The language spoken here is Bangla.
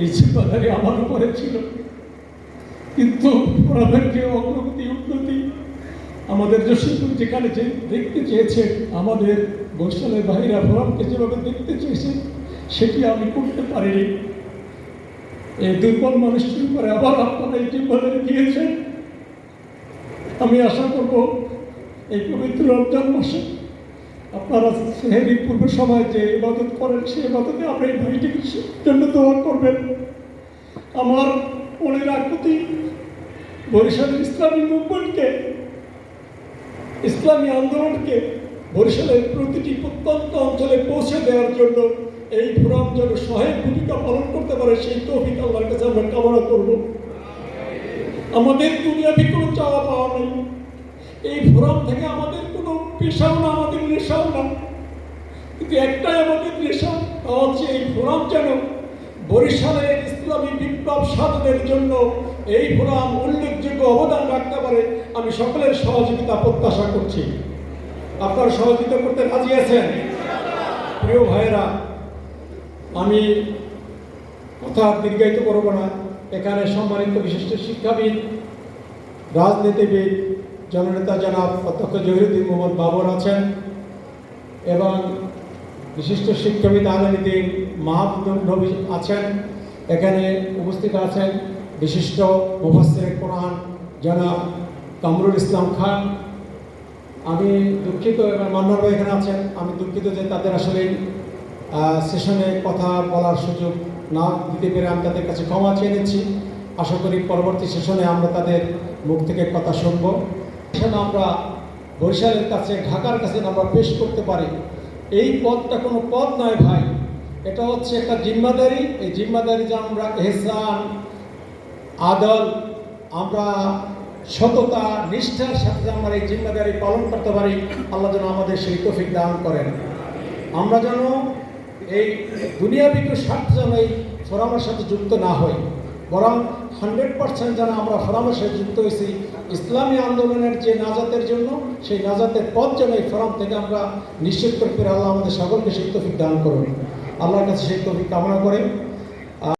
এই জিম্মাদারি আমার উপরে ছিল। কিন্তু ওনাদের যে অগ্রগতি, উন্নতি, আমাদের জসিমপুর যেখানে যে দেখতে চেয়েছে, আমাদের বৈশালের ভাইরা ফোরামকে যেভাবে দেখতে চেয়েছে, সেটি আমি করতে পারিনি। এই দুর্বল মানুষটির উপরে আবার আপনারা এই জিম্মাদারি দিয়েছেন আমি আশা করব এই পবিত্র রমজান মাসে আপনারা সেহেরি পূর্ব সময় যে ইবাদত করেন সেই ইবাদতে এই ভাইটির জন্য দোয়া করবেন। আমার মনের আকুতি বরিশালের ইসলামী মুভমেন্টকে, ইসলামী আন্দোলনকে বরিশালের প্রতিটি প্রত্যন্ত অঞ্চলে পৌঁছে দেওয়ার জন্য এই ফোরাম যেন সহায়ক ভূমিকা পালন করতে পারে, সেই তৌফিক আল্লাহর কাছে আমরা কামনা করব। আমাদের দুনিয়াবি কোনো চাওয়া পাওয়া নেই। এই ফোরাম থেকে আমাদের পেশাও না, আমাদের নেশাও না। কিন্তু একটাই আমাদের নেশা, তা হচ্ছে এই ফোরাম যেন বরিশালের ইসলামী বিপ্লব সাধনের জন্য এই ফোরাম উল্লেখযোগ্য অবদান রাখতে পারে, আমি সকলের সহযোগিতা প্রত্যাশা করছি। আপনারা সহযোগিতা করতে রাজি আছেন? প্রিয় ভাইয়েরা, আমি কথা দীর্ঘায়িত করব না। এখানে সম্মানিত বিশিষ্ট শিক্ষাবিদ, রাজনীতিবিদ জননেতা জনাব অধ্যক্ষ জহিরুদ্দিন মোহাম্মদ বাবর আছেন এবং বিশিষ্ট শিক্ষাবিদ আলমীদ্দিন মাহমুদুল আছেন। এখানে উপস্থিত আছেন বিশিষ্ট মুফাসির কোরআন জনাব কামরুল ইসলাম খান। আমি দুঃখিত এবং মান্নার এখানে আছেন। আমি দুঃখিত যে তাদের আসলে সেশনে কথা বলার সুযোগ না দিতে পেরে আমি তাদের কাছে ক্ষমা চেয়ে নিচ্ছি। আশা করি পরবর্তী সেশনে আমরা তাদের মুখ থেকে কথা শুনব। সেখানে আমরা বরিশালের কাছে, ঢাকার কাছে আমরা পেশ করতে পারি। এই পদটা কোনো পদ নয় ভাই। এটা হচ্ছে একটা জিম্মাদারি। এই জিম্মাদারি যে আমরা এহসান, আদল, আমরা সততা, নিষ্ঠার সাথে আমরা এই জিম্মাদারি পালন করতে পারি, আল্লাহ যেন আমাদের সেই তফিক দান করেন। আমরা যেন এই দুনিয়াবি কোনো স্বার্থ যেন এই ফোরামের সাথে যুক্ত না হই। বরং হান্ড্রেড পার্সেন্ট যারা আমরা ফোরামের সাথে যুক্ত হয়েছি। ইসলামী আন্দোলনের যে নাজাতের জন্য, সেই নাজাতের পথ যেন এই ফোরাম থেকে আমরা নিশ্চিত করে আল্লাহ আমাদের সকলকে সেই তফিক দান করুন। আল্লাহর কাছে সেই তফিক কামনা করে।